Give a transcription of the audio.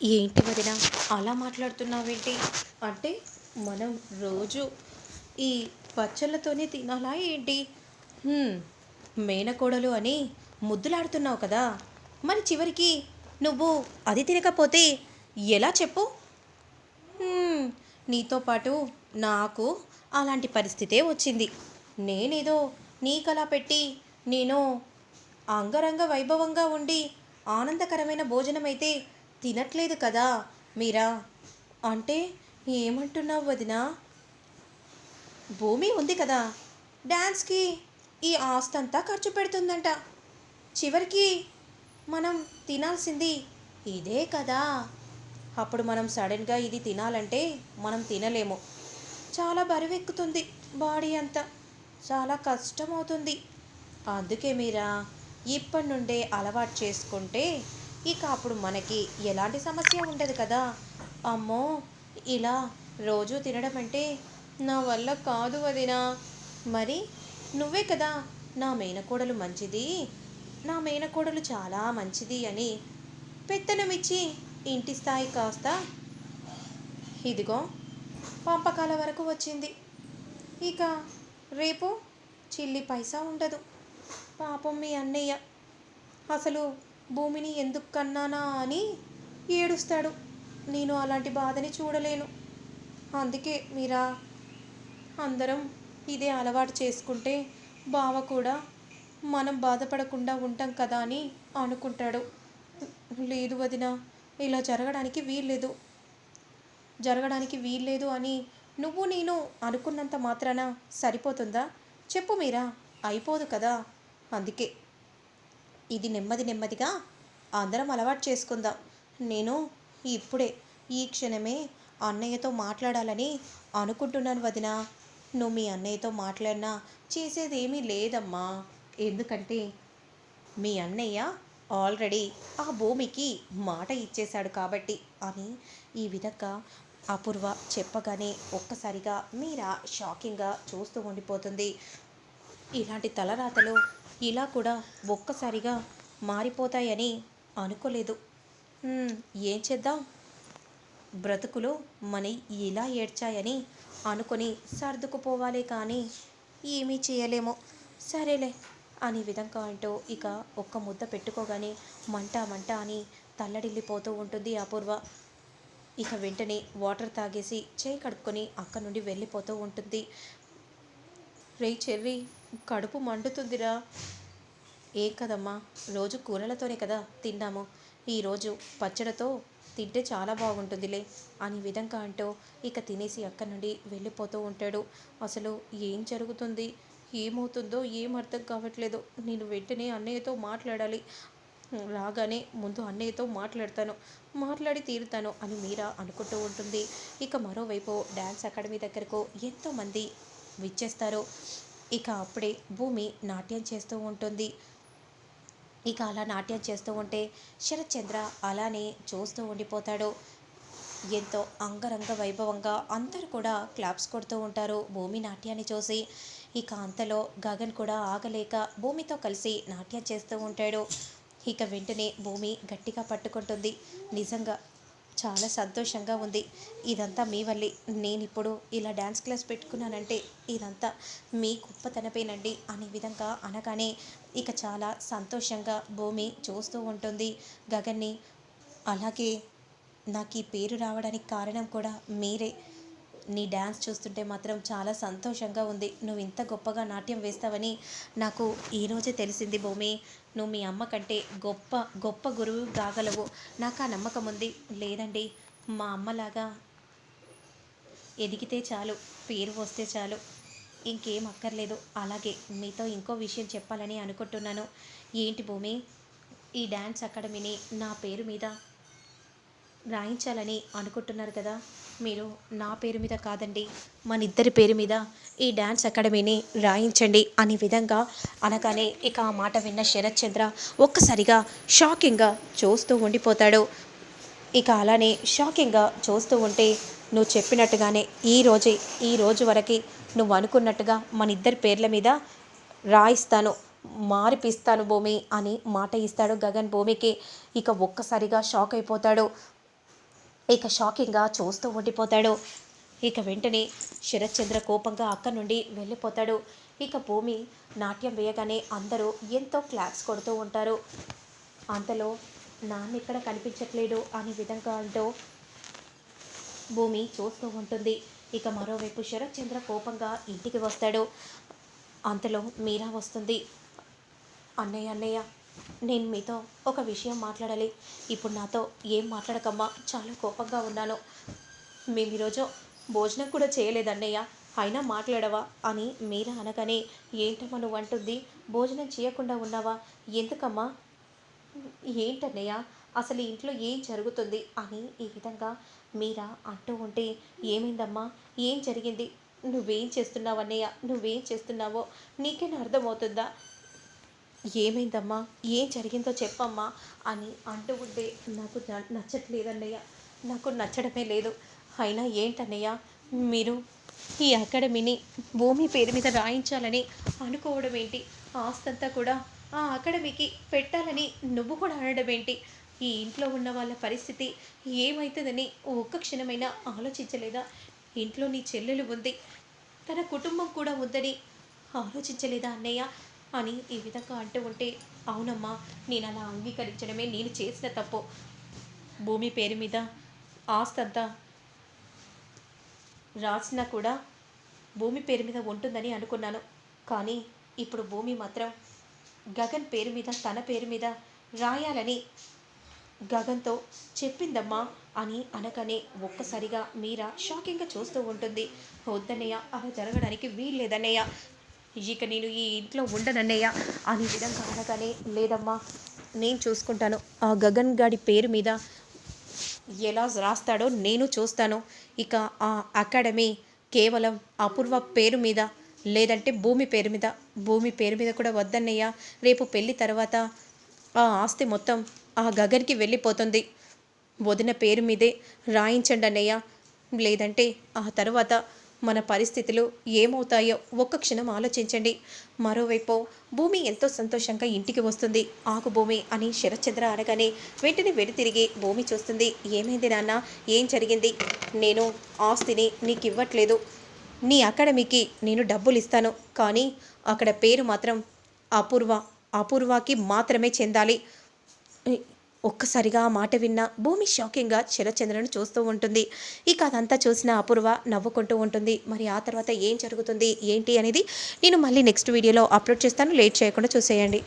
ఏంటి వదిన? అలా మాట్లాడుతున్నావేంటి? అంటే మనం రోజు ఈ పచ్చళ్ళతోనే తినాలా ఏంటి? మేనకోడలు అని ముద్దులాడుతున్నావు కదా. మరి చివరికి నువ్వు అది తినకపోతే ఎలా చెప్పు? నీతో పాటు నాకు అలాంటి పరిస్థితే వచ్చింది. నేనేదో నీకలా పెట్టి నేను అంగరంగ వైభవంగా ఉండి ఆనందకరమైన భోజనం అయితే తినట్లేదు కదా మీరా? అంటే ఏమంటున్నావు వదినా? భూమి ఉంది కదా డ్యాన్స్కి ఈ ఆస్తంతా ఖర్చు పెడుతుందంట. చివరికి మనం తినాల్సింది ఇదే కదా. అప్పుడు మనం సడన్గా ఇది తినాలంటే మనం తినలేము. చాలా బరువెక్కుతుంది బాడీ అంతా. చాలా కష్టం అవుతుంది అందుకే మీరా ఇప్పటి నుండే అలవాటు చేసుకుంటే ఇక అప్పుడు మనకి ఎలాంటి సమస్య ఉండదు కదా. అమ్మో ఇలా రోజు తినడం అంటే నా వల్ల కాదు వదినా. మరి నువ్వే కదా నా మేనకోడలు మంచిది. నా మేనకోడలు చాలా మంచిది అని పెత్తనమిచ్చి ఇంటి స్థాయి కాస్త ఇదిగో పంపకాల వరకు వచ్చింది. ఇక రేపు చిల్లి పైసా ఉండదు. పాపం మీ అన్నయ్య. అసలు భూమిని ఎందుకు కన్నానా అని ఏడుస్తాడు. నేను అలాంటి బాధని చూడలేను. అందుకే మీరా అందరం ఇదే అలవాటు చేసుకుంటే బావ కూడా మనం బాధపడకుండా ఉంటాం కదా అని అనుకుంటాడు. లేదు వదిన ఇలా జరగడానికి వీల్లేదు. జరగడానికి వీల్లేదు అని నువ్వు నేను అనుకున్నంత మాత్రాన సరిపోతుందా? చెప్పు మీరా అయిపోదు కదా. అందుకే ఇది నెమ్మది నెమ్మదిగా అందరం అలవాటు చేసుకుందాం. నేను ఇప్పుడే ఈ క్షణమే అన్నయ్యతో మాట్లాడాలని అనుకుంటున్నాను వదిన. నువ్వు మీ అన్నయ్యతో మాట్లాడినా చేసేది ఏమీ లేదమ్మా. ఎందుకంటే మీ అన్నయ్య ఆల్రెడీ ఆ భూమికి మాట ఇచ్చేశాడు కాబట్టి అని ఈ విధంగా అపూర్వ చెప్పగానే ఒక్కసారిగా మీరా షాకింగ్గా చూస్తూ ఉండిపోతుంది. ఇలాంటి తలరాతలు ఇలా కూడా ఒక్కసారిగా మారిపోతాయని అనుకోలేదు. ఏం చేద్దాం? బ్రతుకులు మని ఇలా ఏడ్చాయని అనుకొని సర్దుకుపోవాలే కానీ ఏమీ చేయలేము. సరేలే అనే విధంగా అంటూ ఇక ఒక్క ముద్ద పెట్టుకోగానే మంట మంట అని తల్లడిల్లిపోతూ ఉంటుంది అపూర్వ. ఇక వెంటనే వాటర్ తాగేసి చేయి కడుక్కొని అక్కడ నుండి వెళ్ళిపోతూ ఉంటుంది. రే చెర్రి కడుపు మండుతుందిరా. ఏం కదమ్మా? రోజు కూరలతోనే కదా తిన్నాము. ఈరోజు పచ్చడితో తింటే చాలా బాగుంటుందిలే అని విధంగా అంటూ ఇక తినేసి అక్కడి నుండి వెళ్ళిపోతూ ఉంటాడు. అసలు ఏం జరుగుతుంది? ఏమవుతుందో ఏం అర్థం కావట్లేదు. నేను వెంటనే అన్నయ్యతో మాట్లాడాలి. రాగానే ముందు అన్నయ్యతో మాట్లాడతాను. మాట్లాడి తీరుతాను అని మీరా అనుకుంటూ ఉంటుంది. ఇక మరోవైపు డ్యాన్స్ అకాడమీ దగ్గరకు ఎంతోమంది విచ్చేస్తారు. ఇక అప్పుడే భూమి నాట్యం చేస్తూ ఉంటుంది. ఇక అలా నాట్యం చేస్తూ ఉంటే శరత్చంద్ర అలానే చూస్తూ ఉండిపోతాడు. ఎంతో అంగరంగ వైభవంగా అందరూ కూడా క్లాప్స్ కొడుతూ ఉంటారు భూమి నాట్యాన్ని చూసి. ఇక అంతలో గగన్ కూడా ఆగలేక భూమితో కలిసి నాట్యం చేస్తూ ఉంటాడు. ఇక వెంటనే భూమి గట్టిగా పట్టుకుంటుంది. నిజంగా చాలా సంతోషంగా ఉంది. ఇదంతా మీ వల్లే. నేను ఇప్పుడు ఇలా డ్యాన్స్ క్లాస్ పెట్టుకున్నానంటే ఇదంతా మీ గొప్పతనపేనండి అనే విధంగా అనగానే ఇక చాలా సంతోషంగా భూమి చూస్తూ ఉంటుంది. గగన్ని అలాగే నాకు ఈ పేరు రావడానికి కారణం కూడా మీరే. నీ డ్యాన్స్ చూస్తుంటే మాత్రం చాలా సంతోషంగా ఉంది. నువ్వు ఇంత గొప్పగా నాట్యం వేస్తావని నాకు ఈరోజే తెలిసింది భూమి. నువ్వు మీ అమ్మ కంటే గొప్ప గొప్ప గురువు కాగలవు. నాకు ఆ నమ్మకం ఉంది. లేదండి మా అమ్మలాగా ఎదిగితే చాలు పేరు వస్తే చాలు. ఇంకేం అక్కర్లేదు. అలాగే మీతో ఇంకో విషయం చెప్పాలని అనుకుంటున్నాను. ఏంటి భూమి? ఈ డ్యాన్స్ అకాడమీని నా పేరు మీద రాయించాలని అనుకుంటున్నారు కదా? మీరు నా పేరు మీద కాదండి మన ఇద్దరి పేరు మీద ఈ డ్యాన్స్ అకాడమీని రాయించండి అనే విధంగా అనగానే ఇక ఆ మాట విన్న శరత్ చంద్ర ఒక్కసారిగా షాకింగ్గా చూస్తూ ఉండిపోతాడు. ఇక అలానే షాకింగ్గా చూస్తూ ఉంటే నువ్వు చెప్పినట్టుగానే ఈ రోజే ఈ రోజు వరకు నువ్వు అనుకున్నట్టుగా మన ఇద్దరి పేర్ల మీద రాయిస్తాను మారిపిస్తాను భూమి అని మాట ఇస్తాడు గగన్ భూమికి. ఇక ఒక్కసారిగా షాక్ అయిపోతాడు. ఇక షాకింగ్గా చూస్తూ ఉండిపోతాడు. ఇక వెంటనే శరత్చంద్ర కోపంగా అక్కడి నుండి వెళ్ళిపోతాడు. ఇక భూమి నాట్యం వేయగానే అందరూ ఎంతో క్లాప్స్ కొడుతూ ఉంటారు. అంతలో నాన్న ఇక్కడ కనిపించట్లేడు అనే విధంగా అంటూ భూమి చూస్తూ ఉంటుంది. ఇక మరోవైపు శరత్చంద్ర కోపంగా ఇంటికి వస్తాడు. అంతలో మీరా వస్తుంది. అన్నయ్య అన్నయ్య నేను మీతో ఒక విషయం మాట్లాడాలి. ఇప్పుడు నాతో ఏం మాట్లాడకమ్మా? చాలా కోపంగా ఉన్నాను. మేము ఈరోజు భోజనం కూడా చేయలేదు అన్నయ్య అయినా మాట్లాడవా? అని మీరా అనగానే ఏంటమ్మా నువ్వు అంటుంది భోజనం చేయకుండా ఉన్నావా? ఎందుకమ్మా? ఏంటన్నయ్య? అసలు ఇంట్లో ఏం జరుగుతుంది? అని ఈ విధంగా మీరా అంటూ ఉంటే ఏమైందమ్మా? ఏం జరిగింది? నువ్వేం చేస్తున్నావు అన్నయ్య నువ్వేం చేస్తున్నావో? నీకేనా అర్థమవుతుందా? ఏమైందమ్మా? ఏం జరిగిందో చెప్పమ్మా అని అంటూ ఉంటే నాకు నచ్చట్లేదన్నయ్య. నాకు నచ్చడమే లేదు. అయినా ఏంటన్నయ్య? మీరు ఈ అకాడమీని భూమి పేరు మీద రాయించాలని అనుకోవడం ఏంటి? ఆస్తంతా కూడా ఆ అకాడమీకి పెట్టాలని నువ్వు కూడా అనడం ఏంటి? ఈ ఇంట్లో ఉన్న వాళ్ళ పరిస్థితి ఏమవుతుందని ఒక్క క్షణమైనా ఆలోచించలేదా? ఇంట్లో నీ చెల్లెలు ఉంది. తన కుటుంబం కూడా ఉందని ఆలోచించలేదా అన్నయ్య? అని ఈ విధంగా అంటూ ఉంటే అవునమ్మా నేను అలా అంగీకరించడమే నేను చేసిన తప్పు. భూమి పేరు మీద ఆస్తంతా రాసినా కూడా భూమి పేరు మీద ఉంటుందని అనుకున్నాను. కానీ ఇప్పుడు భూమి మాత్రం గగన్ పేరు మీద తన పేరు మీద రాయాలని గగన్తో చెప్పిందమ్మా అని అనగానే ఒక్కసారిగా మీరా షాకింగ్గా చూస్తూ ఉంటుంది. వద్దన్నయ్య అలా జరగడానికి వీల్లేదన్నయ్య. ఇక నేను ఈ ఇంట్లో ఉండనన్నయ్య. అని విధంగా అనగానే లేదమ్మా నేను చూసుకుంటాను. ఆ గగన్ గాడి పేరు మీద ఎలా రాస్తాడో నేను చూస్తాను. ఇక ఆ అకాడమీ కేవలం అపూర్వ పేరు మీద లేదంటే భూమి పేరు మీద. భూమి పేరు మీద కూడా వద్దన్నయ్య. రేపు పెళ్ళి తర్వాత ఆ ఆస్తి మొత్తం ఆ గగన్కి వెళ్ళిపోతుంది. వదిన పేరు మీదే రాయించండి అన్నయ్య లేదంటే ఆ తర్వాత మన పరిస్థితులు ఏమవుతాయో ఒక్క క్షణం ఆలోచించండి. మరోవైపు భూమి ఎంతో సంతోషంగా ఇంటికి వస్తుంది. ఆకు భూమి అని శరత్చంద్ర అనగానే వెంటనే వెడి తిరిగి భూమి చూస్తుంది. ఏమైంది నాన్న? ఏం జరిగింది? నేను ఆస్తిని నీకు ఇవ్వట్లేదు నీ అకాడమీకి నేను డబ్బులు ఇస్తాను కానీ అక్కడ పేరు మాత్రం అపూర్వ. అపూర్వకి మాత్రమే చెందాలి. ఒక్కసారిగా ఆ మాట విన్న భూమి షాకింగ్గా శరచంద్రను చూస్తూ ఉంటుంది. ఇక అదంతా చూసిన అపూర్వ నవ్వుకుంటూ ఉంటుంది. మరి ఆ తర్వాత ఏం జరుగుతుంది ఏంటి అనేది నేను మళ్ళీ నెక్స్ట్ వీడియోలో అప్లోడ్ చేస్తాను. లేట్ చేయకుండా చూసేయండి.